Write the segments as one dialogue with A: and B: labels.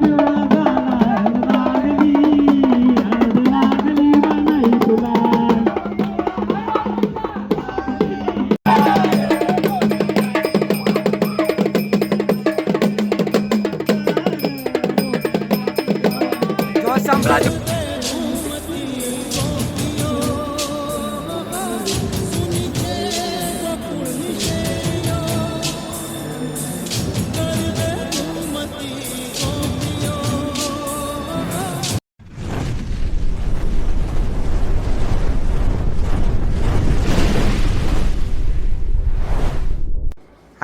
A: you.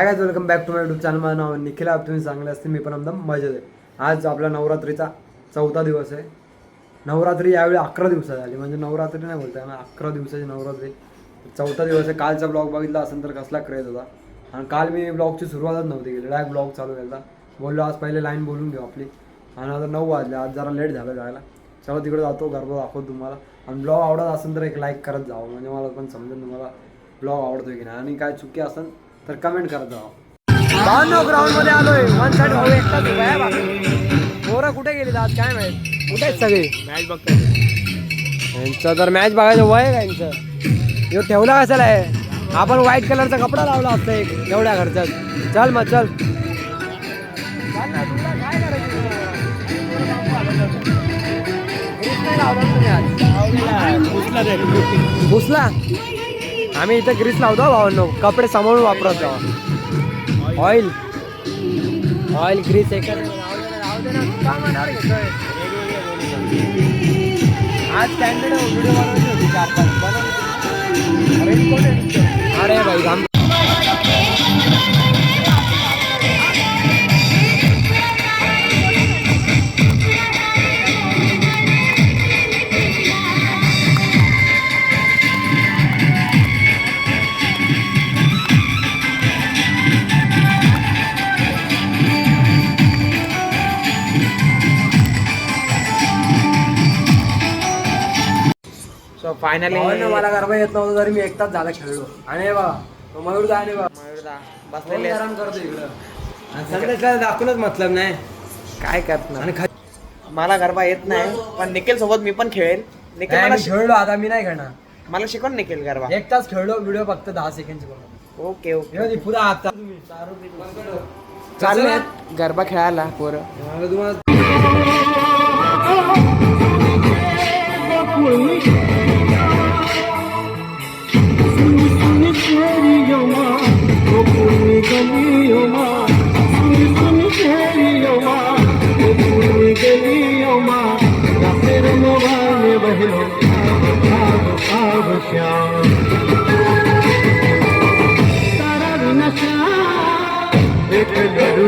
A: Hi काय welcome back to my YouTube channel माझं नाव निखिल आप तुम्ही चांगले असते मी पण एकदम मजेत आहे. आज आपला नवरात्रीचा चौथा दिवस आहे. नवरात्री यावेळी अकरा दिवसात झाली म्हणजे नवरात्री नाही बोलताय ना अकरा दिवसाची नवरात्री. चौथा दिवस आहे. कालचा ब्लॉग बघितला असेल तर कसला क्रेज होता. आणि काल मी ब्लॉगची सुरुवातच नव्हती केली. डायरेक्ट ब्लॉग चालू केला. बोललो आज पहिले लाईन बोलून घेऊ आपली. आणि आता नऊ वाजले. आज जरा लेट झालं जायला. चलो तिकडे जातो गरबा दाखवतो तुम्हाला. आणि ब्लॉग आवडत असेल तर एक लाईक करत जावं. म्हणजे मला पण समजेल तुम्हाला ब्लॉग आवडतो की नाही. आणि काय चुकी असेल तर कमेंट करत जावं. भावनो ग्राउंडमध्ये आलोय. वन साइड भाऊ एकटाच उभा आहे बाकी पोरं कुठे गेली आज? काय माहीत? कुठे आहेत सगळे?
B: मॅच बघतोय.
A: यांचं तर मॅच बघायचं वय आहे का यांचं? ह्यो ठेवला कशाला आहे? आपण व्हाईट कलरचा कपडा लावला असता एक एवढ्या खर्चात चल मग चल. काय? घुसला आम्ही इथं ग्रीस लावतो भावांनो. कपडे सांभाळून वापरत जावा ऑइल. ऑइल ग्रीस एक आज स्टँडर्ड व्हिडिओ बनवायची होती चार पाच. बनवली. अरे अरे भाई
B: फायनली
A: मला गरबा येत नव्हतं तरी मी एक तास झाला खेळलो. आणि तो मयूर दा आणि बघा. कोण
B: बसलेले
A: आराम करतो इकडं. आणि संदेशला दाखवूनच मतलब नाही.
B: काय करणार?
A: आणि
B: मला गरबा येत नाही पण निखिल सोबत मी पण खेळेल. निखिल
A: नाही,
B: मला
A: खेळलो आता मी नाही खेळणार.
B: मला शिकवण निखिल गरबा
A: एक तास खेळलो व्हिडिओ फक्त दहा सेकंड
B: ओके ओके.
A: पुरा आता.
B: चालू गरबा खेळायला पोरं.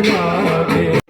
A: করুণা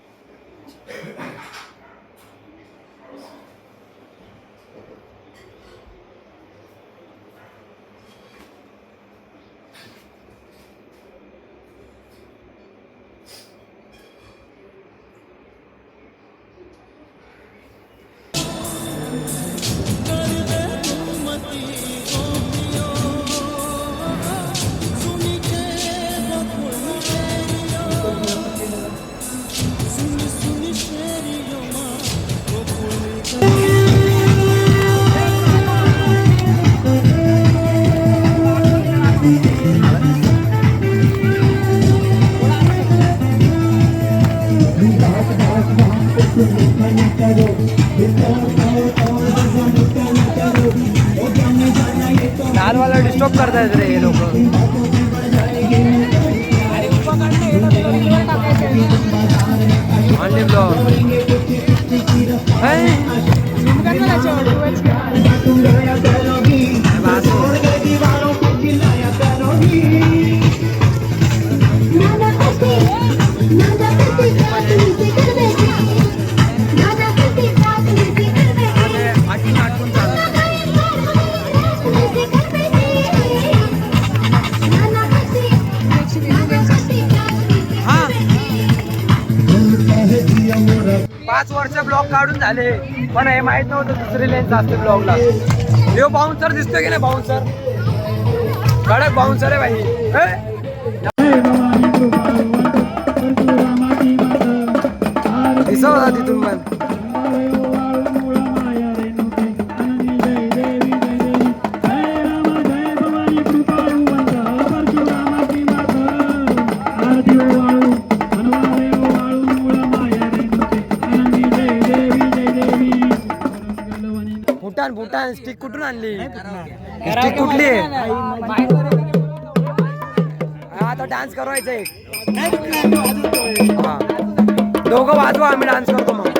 A: નાલ
C: વાળા ડિસ્ટર્બ કરતા જ રહે એ
A: લોકો. पाच वर्ष ब्लॉग काढून झाले. पण हे माहीत नव्हतं दुसरी लेन्स असते ब्लॉकला हे बाउन्सर दिसतोय की नाही बाउन्सर कडक बाउन्सर आहे भाई.
D: दिसत होता तिथून पण. स्टिक कुठून आणली? स्टिक कुठली? हा, आता डान्स करवायचा एक. दोघं वाजवा आम्ही डान्स करतो मग.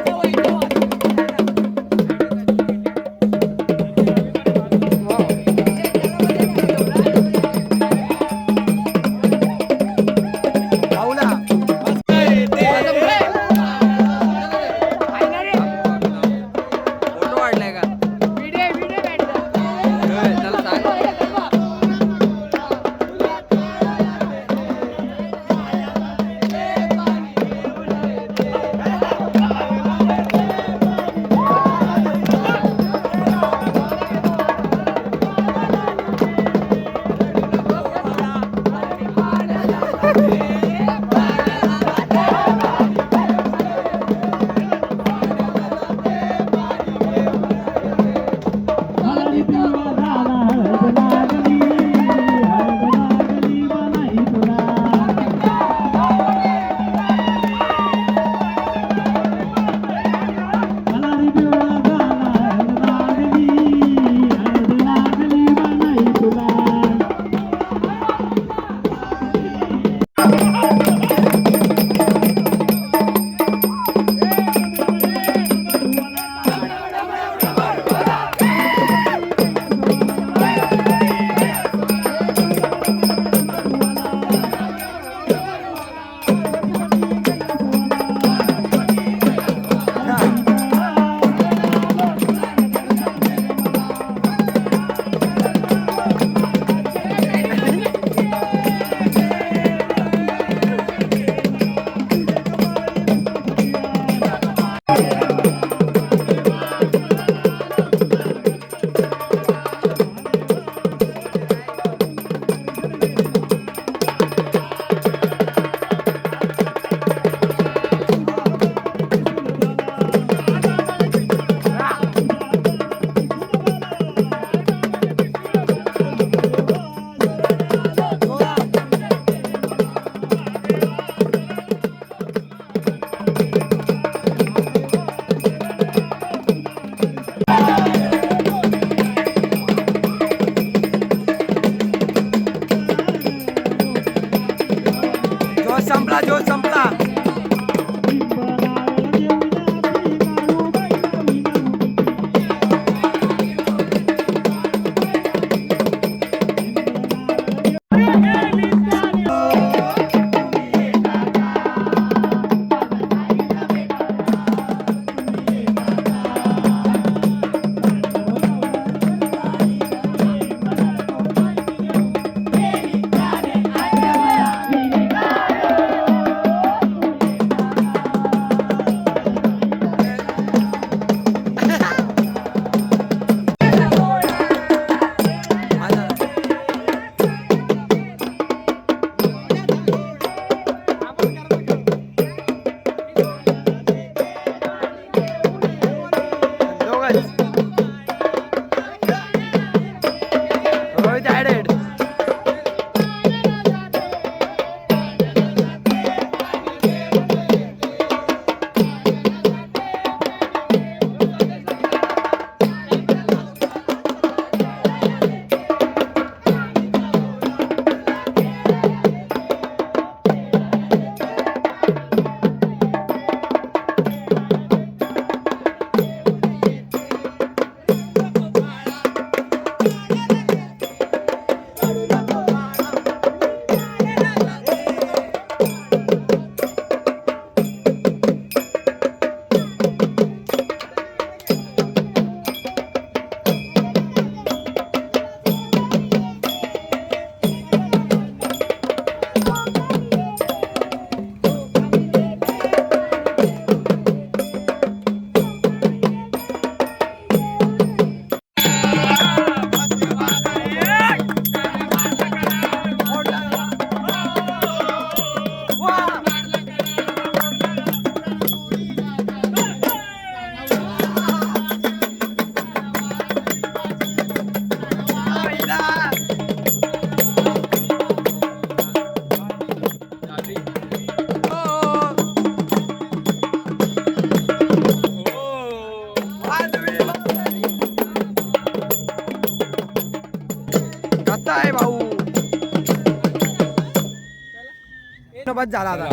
A: बस झाला आता.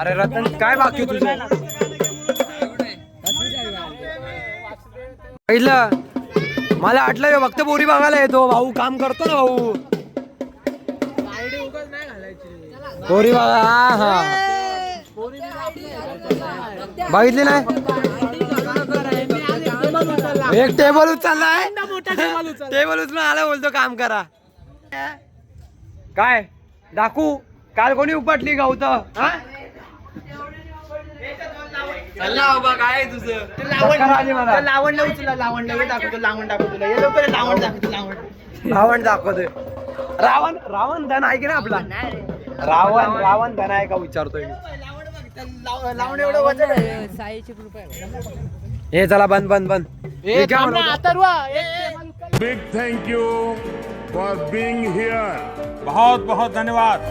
A: अरे रतन काय बाकी तुझं? बघितलं? मला वाटलं फक्त बोरी बघायला येतो. भाऊ काम करतो ना भाऊ. बोरी बघा हा हा. बघितली नाही? एक टेबल उचललाय. टेबल उचलून आला बोलतो काम करा. काय? दाखवू. काल कोणी उपटली गवत? काय तुझं? आली मला.
B: लावण उचला लावण हे दाखवतो लावण दाखवतो हे लवकर लावण दाखवतो लावण.
A: रावण दाखवतोय. रावण रावण धन आहे की ना आपला? रावण रावण धन आहे का विचारतोय मी.
B: लावण एवढं वजन आहे.
A: हे चला बंद बंद बंद. हे काय म्हणतो?
E: big thank you for being here.
F: बहुत बहुत धन्यवाद।